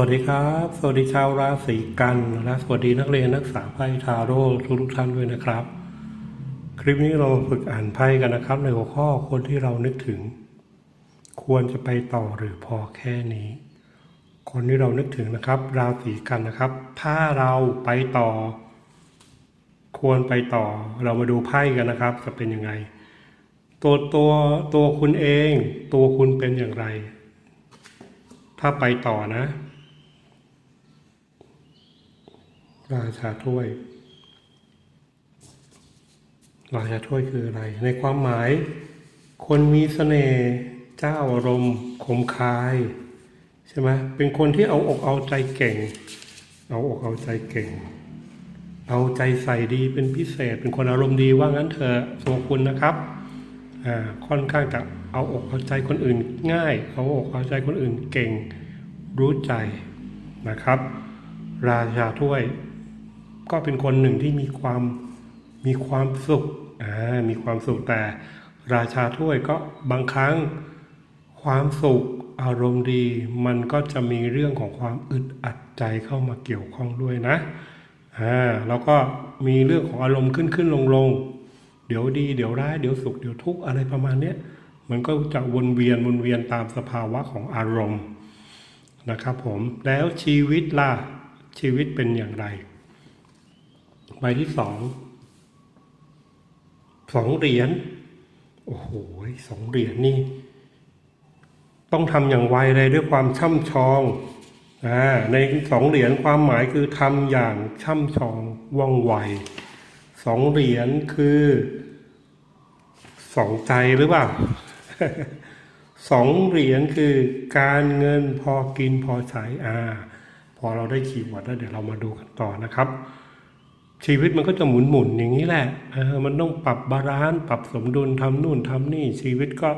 วัสดีครับ สวัสดีชาวราศีกันและสวัสดีนักเรียนนักศึกษาไพ่ทาโร่ทุกท่านด้วยนะครับ คลิปนี้เราฝึกอ่านไพ่กันนะครับ ในหัวข้อคนที่เรานึกถึง ควรจะไปต่อหรือพอแค่นี้ คนที่เรานึกถึงนะครับ ราศีกันนะครับ ถ้าเราไปต่อ ควรไปต่อ เรามาดูไพ่กันนะครับ จะเป็นยังไง ตัวตัวตัวคุณเอง ตัวคุณเป็นอย่างไร ถ้าไปต่อนะ ราชาถ้วย ราชาถ้วยคืออะไร ในความหมาย คนมีเสน่ห์เจ้าอารมณ์คมคาย ใช่ไหมเป็นคนที่เอาอกเอาใจเก่ง เอาอกเอาใจเก่ง เอาใจใส่ดีเป็นพิเศษ เป็นคนอารมณ์ดีว่างั้นเถอะตัวคุณนะครับอ่าค่อนข้างจะเอาอกเอาใจคนอื่นง่าย เอาอกเอาใจคนอื่นเก่งรู้ใจนะครับ ราชาถ้วย ก็เป็นคนหนึ่งที่มีความมีความสุขอ่ามีความสุขแต่ราชาถ้วยก็บางครั้งความสุขอารมณ์ดี มันก็จะมีเรื่องของความอึดอัดใจเข้ามาเกี่ยวข้องด้วยนะอ่าแล้วก็มีเรื่องของอารมณ์ขึ้นขึ้นลงลงเดี๋ยวดีเดี๋ยวร้ายเดี๋ยวสุขเดี๋ยวทุกข์อะไรประมาณเนี้ยมันก็จะวนเวียนวนเวียนตามสภาวะของอารมณ์นะครับผมแล้วชีวิตล่ะชีวิตเป็นอย่างไร ใบที่สองสองเหรียญโอ้โหสองเหรียญนี่ ต้องทำอย่างไวเลยด้วยความช่ำชองอ่าในสองเหรียญความหมายคือทำอย่างช่ำชองว่องไวสองเหรียญคือสองใจหรือเปล่าสองเหรียญคือการเงินพอกินพอใช้อ่า พอเราได้คีย์เวิร์ดแล้วเดี๋ยวเรามาดูกันต่อนะครับ ชีวิตมันก็จะหมุนหมุนอย่างนี้แหละเออมันต้องปรับบาลานซ์ปรับสมดุลทำนู่นทำนี่ ชีวิตก็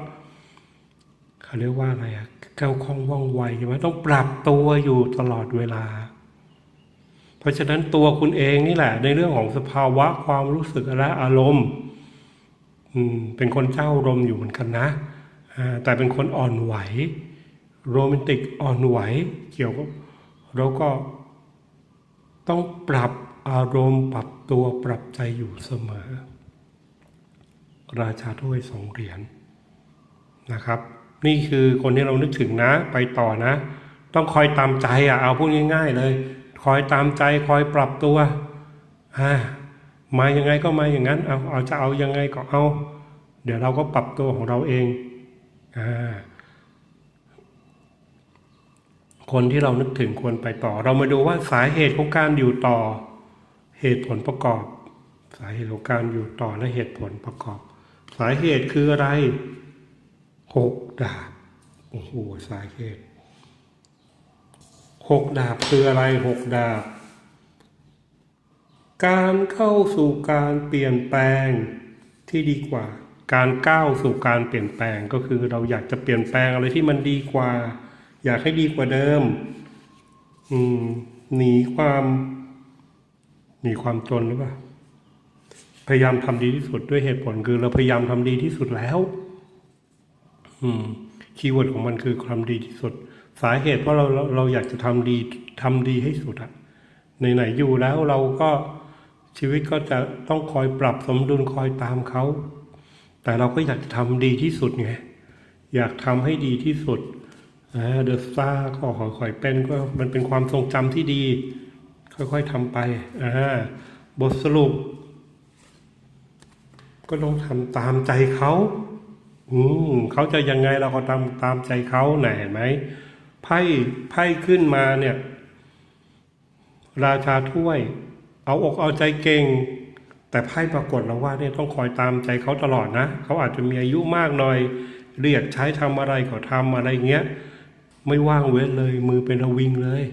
เขาเรียกว่าอะไรอะแก้วคล่องว่องไวใช่ไหมต้องปรับตัวอยู่ตลอดเวลา เพราะฉะนั้นตัวคุณเองนี่แหละ ในเรื่องของสภาวะความรู้สึกและอารมณ์อืมเป็นคนเจ้าอารมณ์อยู่เหมือนกันนะ แต่เป็นคนอ่อนไหว โรแมนติกอ่อนไหว เกี่ยวกับแล้วก็ต้องปรับ อารมณ์ปรับตัวปรับใจอยู่เสมอ ราชาถ้วยสองเหรียญนะครับ นี่คือคนที่เรานึกถึงนะ ไปต่อนะ ต้องคอยตามใจอะเอาพูดง่าย ๆ เลย คอยตามใจคอยปรับตัวอ่ามายังไงก็มาอย่างนั้นเอาเอาจะเอายังไงก็เอา เดี๋ยวเราก็ปรับตัวของเราเองอ่าคนที่เรานึกถึงควรไปต่อ เรามาดูว่าสาเหตุของการอยู่ต่อ เหตุผลประกอบ สาเหตุของการอยู่ต่อและเหตุผลประกอบ สาเหตุคืออะไรหกดาบโอ้โหสาเหตุหกดาบคืออะไรหกดาบ การเข้าสู่การเปลี่ยนแปลงที่ดีกว่า การก้าวสู่การเปลี่ยนแปลงก็คือเราอยากจะเปลี่ยนแปลงอะไรที่มันดีกว่า อยากให้ดีกว่าเดิม อืมหนีความ หนีความจนหรือเปล่าพยายามทำดีที่สุดด้วยเหตุผลคือเราพยายามทำดีที่สุดแล้ว อืม คีย์เวิร์ดของมันคือความดีที่สุด สาเหตุเพราะเราเราเราอยากจะทำดีทำดีให้สุดอะในไหนอยู่แล้วเราก็ชีวิตก็จะต้องคอยปรับสมดุลคอยตามเขา แต่เราก็อยากจะทำดีที่สุดไง อยากทำให้ดีที่สุดเดอะสตาร์ก็ค่อยๆเป็นก็มันเป็นความทรงจำที่ดี ค่อยๆทำไปอ่าบทสรุป ก็ต้องทำตามใจเขาอืมเขาจะยังไงเราก็ตามตามใจเขาไหนเห็นไหมไพ่ไพ่ขึ้นมาเนี่ย ราชาถ้วย เอาอกเอาใจเก่ง แต่ไพ่ปรากฏแล้วว่าเนี่ยต้องคอยตามใจเขาตลอดนะเขาอาจจะมีอายุมากหน่อย เรียกใช้ทำอะไรก็ทำอะไรเงี้ย ไม่ว่างเว้นเลย มือเป็นระวิงเลย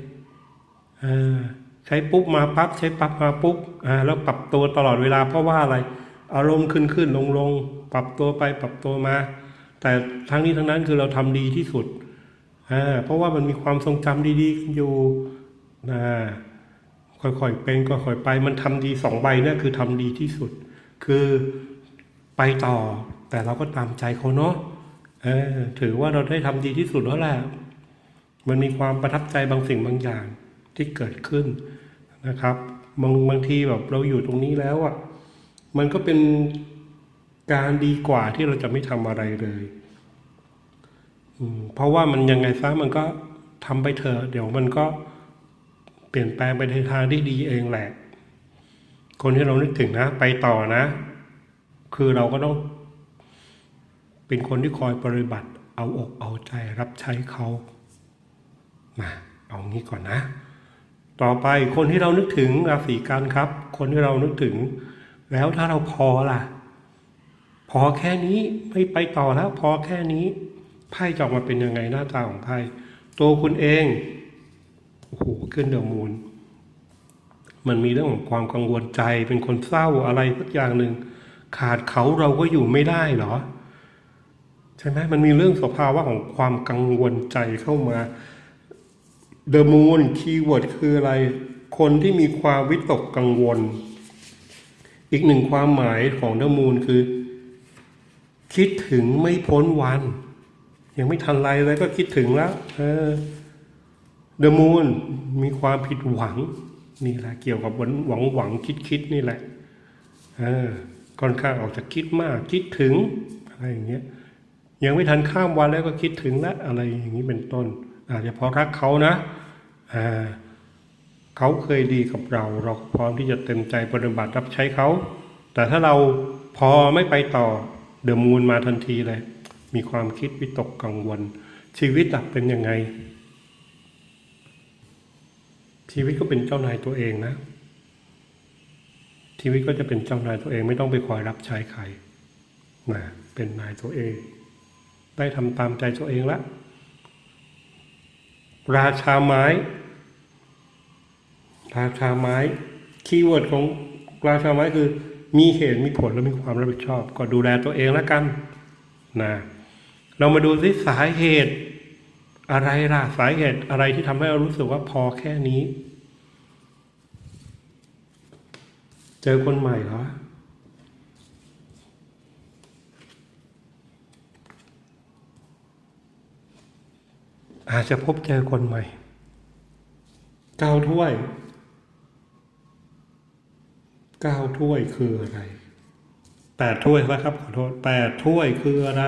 อ่า ใช้ปุ๊บมาปั๊บใช้ปั๊บมาปุ๊บอ่าแล้วปรับตัวตลอดเวลาเพราะว่าอะไรอารมณ์ขึ้นขึ้นลงลงปรับตัวไปปรับตัวมา แต่ทั้งนี้ทั้งนั้นคือเราทำดีที่สุดอ่าเพราะว่ามันมีความทรงจำดีๆอยู่นะค่อยๆเป็นค่อยๆไป มันทำดีสองใบเนี่คือทำดีที่สุด คือไปต่อ แต่เราก็ตามใจเขาเนาะเออถือว่าเราได้ทำดีที่สุดแล้วแหละมันมีความประทับใจบางสิ่งบางอย่าง ที่เกิดขึ้นนะครับบางบางทีแบบเราอยู่ตรงนี้แล้วอะมันก็เป็นการดีกว่าที่เราจะไม่ทำอะไรเลยอืมเพราะว่ามันยังไงซะมันก็ทำไปเถอะเดี๋ยวมันก็เปลี่ยนแปลงไปในทางที่ดีเองแหละ คนที่เรานึกถึงนะ ไปต่อนะ คือเราก็ต้อง เป็นคนที่คอยปฏิบัติ เอาอกเอาใจรับใช้เขามาเอางี้ก่อนนะ ต่อไปคนที่เรานึกถึงราศีกันครับ คนที่เรานึกถึง แล้วถ้าเราพอล่ะ พอแค่นี้ไม่ไปต่อแล้ว พอแค่นี้ไพ่จะออกมาเป็นยังไงหน้าตาของไพ่ตัวคุณเองโอ้โหขึ้นเดอมูล มันมีเรื่องของความกังวลใจเป็นคนเศร้าอะไรสักอย่างหนึ่งขาดเขาเราก็อยู่ไม่ได้เหรอ ใช่ไหมมันมีเรื่องสภาวะของความกังวลใจเข้ามา The Moon คีย์เวิร์ดคืออะไร คนที่มีความวิตกกังวล อีกหนึ่งความหมายของ The Moon คือ คิดถึงไม่พ้นวัน ยังไม่ทันไรเลยก็คิดถึงแล้ว เออ The Moon มีความผิดหวัง นี่แหละเกี่ยวกับหวังหวังหวังคิดคิดนี่แหละ เออค่อนข้างออกจากคิดมากคิดถึงอะไรอย่างเงี้ยยังไม่ทันข้ามวันแล้วก็คิดถึงแล้วอะไรอย่างนี้เป็นต้น อาจจะพราะรักเขานะอ่าเขาเคยดีกับเรา เราพร้อมที่จะเต็มใจปฏิบัติรับใช้เขาแต่ถ้าเราพอไม่ไปต่อเดอะมูนมาทันทีเลย มีความคิดวิตกกังวล ชีวิตเป็นยังไง ชีวิตก็เป็นเจ้านายตัวเองนะ ชีวิตก็จะเป็นเจ้านายตัวเอง ไม่ต้องไปคอยรับใช้ใครนะเป็นนายตัวเอง ได้ทำตามใจตัวเองละ ราชาไม้ ราชาไม้ คีย์เวิร์ดของราชาไม้คือ มีเหตุมีผลและมีความรับผิดชอบ ก็ดูแลตัวเองแล้วกันนะเรามาดูสิสาเหตุ อะไรล่ะสาเหตุอะไรที่ทำให้เรารู้สึกว่าพอแค่นี้ เจอคนใหม่เหรอ อาจจะพบเจอคนใหม่เก้าถ้วยเก้าถ้วยคืออะไรแปดถ้วยนะครับขอโทษแปดถ้วยคืออะไร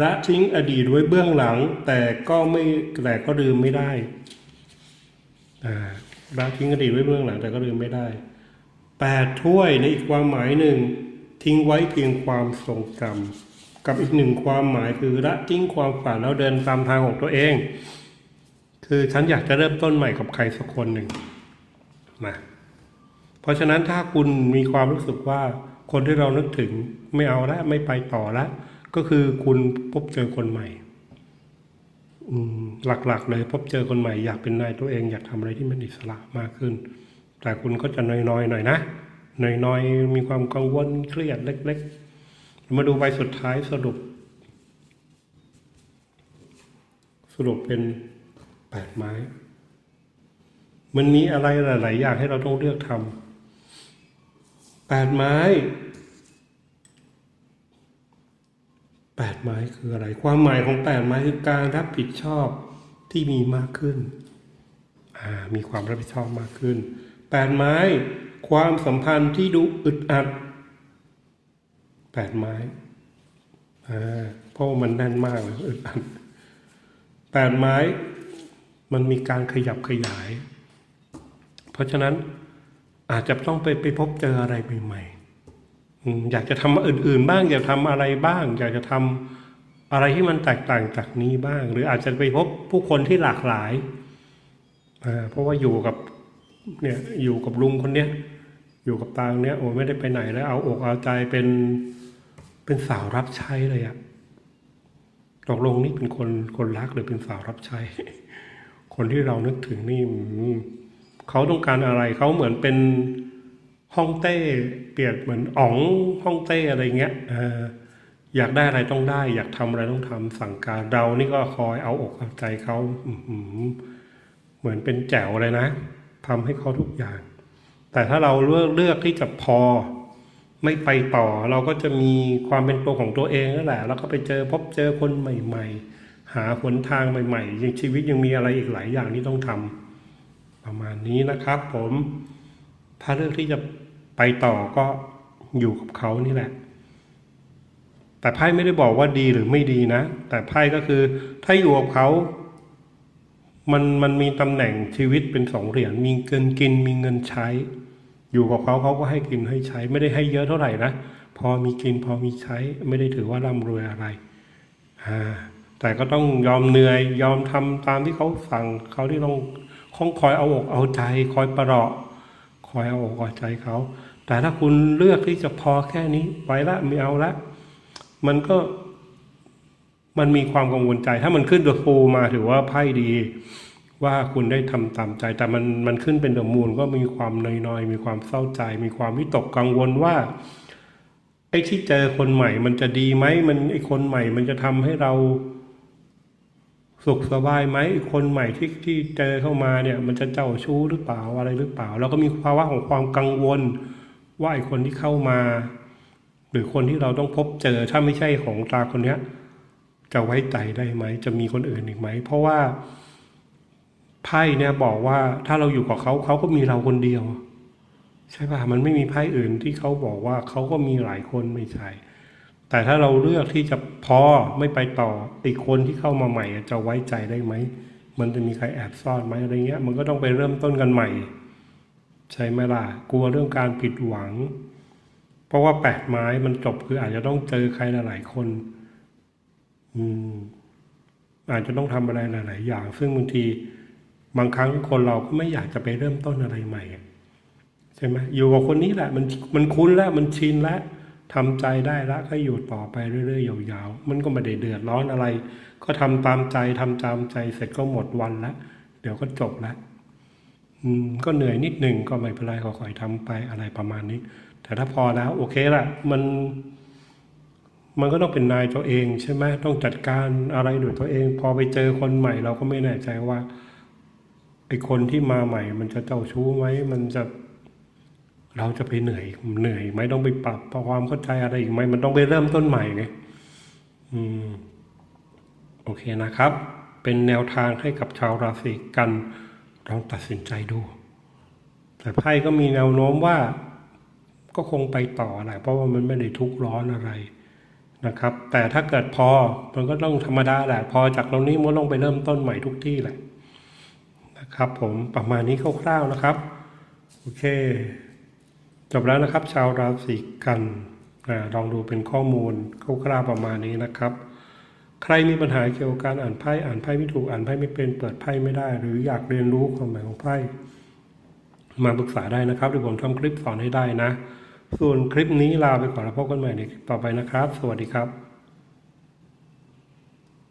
ละทิ้งอดีตไว้เบื้องหลัง แต่ก็ไม่แต่ก็ลืมไม่ได้อ่าละทิ้งอดีตไว้เบื้องหลัง แต่ก็ลืมไม่ได้แปดถ้วยในอีกความหมายหนึ่ง ทิ้งไว้เพียงความทรงจำ กับอีกหนึ่งความหมายคือละทิ้งความฝันแล้วเดินตามทางของตัวเอง คือฉันอยากจะเริ่มต้นใหม่กับใครสักคนหนึ่งนะเพราะฉะนั้นถ้าคุณมีความรู้สึกว่าคนที่เรานึกถึงไม่เอาละไม่ไปต่อละก็คือคุณพบเจอคนใหม่อมหลักๆ เลยพบเจอคนใหม่อยากเป็นนายตัวเองอยากทำอะไรที่มันอิสระมากขึ้น แต่คุณก็จะน้อยๆหน่อยนะน้อยๆมีความกังวลเครียดเล็ก ๆ มาดูใบสุดท้ายสรุป สรุปเป็นแปดไม้ มันมีอะไรหลาย ๆ อย่างให้เราต้องเลือกทำแปดไม้แปดไม้คืออะไร ความหมายของแปดไม้คือการรับผิดชอบที่มีมากขึ้น มีความรับผิดชอบมากขึ้นแปดไม้ ความสัมพันธ์ที่ดูอึดอัด แปดไม้เพราะว่ามันแน่นมากเลยอึดอัดแปดไม้มันมีการขยับขยาย เพราะฉะนั้นอาจจะต้องไปไปพบเจออะไรใหม่ๆอยากจะทำอื่น ๆ บ้าง อยากทำอะไรบ้าง อยากจะทำอะไรที่มันแตกต่างจากนี้บ้าง หรืออาจจะไปพบผู้คนที่หลากหลายเพราะว่าอยู่กับเนี่ยอยู่กับลุงคนเนี้ยอยู่กับตาเนี้ยโอ้ไม่ได้ไปไหนแล้วเอาอกเอาใจเป็น เป็นสาวรับใช้เลยอะตกลงนี่เป็นคนคนรักหรือเป็นสาวรับใช้ คนที่เรานึกถึงนี่เขาต้องการอะไรเขาเหมือนเป็นห้องเต้เปรียบเหมือนอ๋องห้องเต้อะไรเงี้ยออยากได้อะไรต้องได้ อยากทำอะไรต้องทำสั่งการเรานี่ก็คอยเอาอกเอาใจเขาเหมือนเป็นแจ๋วเลยนะทำให้เขาทุกอย่าง แต่ถ้าเราเลือกเลือกที่จะพอ ไม่ไปต่อ เราก็จะมีความเป็นตัวของตัวเองนั่นแหละแล้วก็ไปเจอพบเจอคนใหม่ ๆ หาหนทางใหม่ๆยังชีวิตยังมีอะไรอีกหลายอย่างที่ต้องทำประมาณนี้นะครับ ผมถ้าเลือกที่จะไปต่อก็อยู่กับเขานี่แหละ แต่ไพ่ไม่ได้บอกว่าดีหรือไม่ดีนะ แต่ไพ่ก็คือ ถ้าอยู่กับเขา มันมันมีตำแหน่งชีวิตเป็นสองเหรียญมีเงินกินมีเงินใช้ อยู่กับเขาเขาก็ให้กินให้ใช้ ไม่ได้ให้เยอะเท่าไหร่นะพอมีกินพอมีใช้ไม่ได้ถือว่าร่ำรวยอะไรแต่ก็ต้องยอมเหนื่อยยอมทำตามที่เขาสั่งเขาที่ต้องคงคอยเอาอกเอาใจ คอยประหลาะคอยเอาอกเอาใจเขา แต่ถ้าคุณเลือกที่จะพอแค่นี้ไปละไม่เอาละ มันก็มันมีความกังวลใจ ถ้ามันขึ้นเดอะฟูมาถือว่าไพ่ดี ว่าคุณได้ทำตามใจ แต่มันมันขึ้นเป็นเดอะมูนก็มีความนอยๆ มีความเศร้าใจ มีความวิตกกังวลว่า ไอ้ที่เจอคนใหม่ มันจะดีไหมมันไอ้คนใหม่ มันจะทำให้เราสุขสบายไหมไอ้คนใหม่ที่ที่เจอเข้ามาเนี่ย มันจะเจ้าชู้หรือเปล่าอะไรหรือเปล่า เราก็มีภาวะของความกังวล ว่าไอ้คนที่เข้ามา หรือคนที่เราต้องพบเจอถ้าไม่ใช่ของตาคนเนี้ย จะไว้ใจได้ไหม จะมีคนอื่นอีกไหม เพราะว่า ไพ่เนี่ยบอกว่าถ้าเราอยู่กับเขาเขาก็มีเราคนเดียว ใช่ป่ะมันไม่มีไพ่อื่นที่เขาบอกว่าเขาก็มีหลายคนไม่ใช่ แต่ถ้าเราเลือกที่จะพอไม่ไปต่อไอ้คนที่เข้ามาใหม่จะไว้ใจได้ไหมมันจะมีใครแอบซ่อนไหมอะไรเงี้ย มันก็ต้องไปเริ่มต้นกันใหม่ ใช่ไหมล่ะกลัวเรื่องการผิดหวัง เพราะว่าแปดไม้มันจบคืออาจจะต้องเจอใครหลายๆคน อืมอาจจะต้องทำอะไรหลาย ๆ อย่าง ซึ่งบางที บางครั้งคนเราก็ไม่อยากจะไปเริ่มต้นอะไรใหม่ใช่ไหมอยู่กับคนนี้แหละ มันมันคุ้นแล้วมันชินแล้วทำใจได้แล้วก็อยู่ต่อไปเรื่อยๆยาวๆมันก็ไม่ได้เดือดร้อนอะไร ก็ทำตามใจทำตามใจเสร็จก็หมดวันแล้วเดี๋ยวก็จบแล้วอืมก็เหนื่อยนิดหนึ่งก็ไม่เป็นไรค่อยๆทำไปอะไรประมาณนี้ แต่ถ้าพอแล้ว โอเคละมันมันก็ต้องเป็นนายตัวเองใช่ไหมต้องจัดการอะไรด้วยตัวเอง พอไปเจอคนใหม่ เราก็ไม่แน่ใจว่า ไอคนที่มาใหม่ มันจะเจ้าชู้ไหมมันจะเราจะไปเหนื่อยเหนื่อยไหมต้องไปปรับความเข้าใจอะไรอีกไหมมันต้องไปเริ่มต้นใหม่ไงอืมโอเคนะครับ เป็นแนวทางให้กับชาวราศีกันลองตัดสินใจดู แต่ไพ่ก็มีแนวโน้มว่า ก็คงไปต่อแหละเพราะว่ามันไม่ได้ทุกร้อนอะไรนะครับ แต่ถ้าเกิดพอมันก็ต้องธรรมดาแหละพอจากตรงนี้มันต้องไปเริ่มต้นใหม่ทุกที่แหละ นะครับผมประมาณนี้คร่าวๆนะครับ โอเค จบแล้วนะครับ ชาวราศีกันอาลองดูเป็นข้อมูลคร่าวๆประมาณนี้นะครับ ใครมีปัญหาเกี่ยวกับการอ่านไพ่อ่านไพ่ไม่ถูกอ่านไพ่ไม่เป็นเปิดไพ่ไม่ได้ หรืออยากเรียนรู้ความหมายของไพ่มาปรึกษาได้นะครับเดี๋ยวผมทำคลิปสอนให้ได้นะ ส่วนคลิปนี้ลาไปก่อนแล้วพบกันใหม่ในคลิปต่อไปนะครับ สวัสดีครับ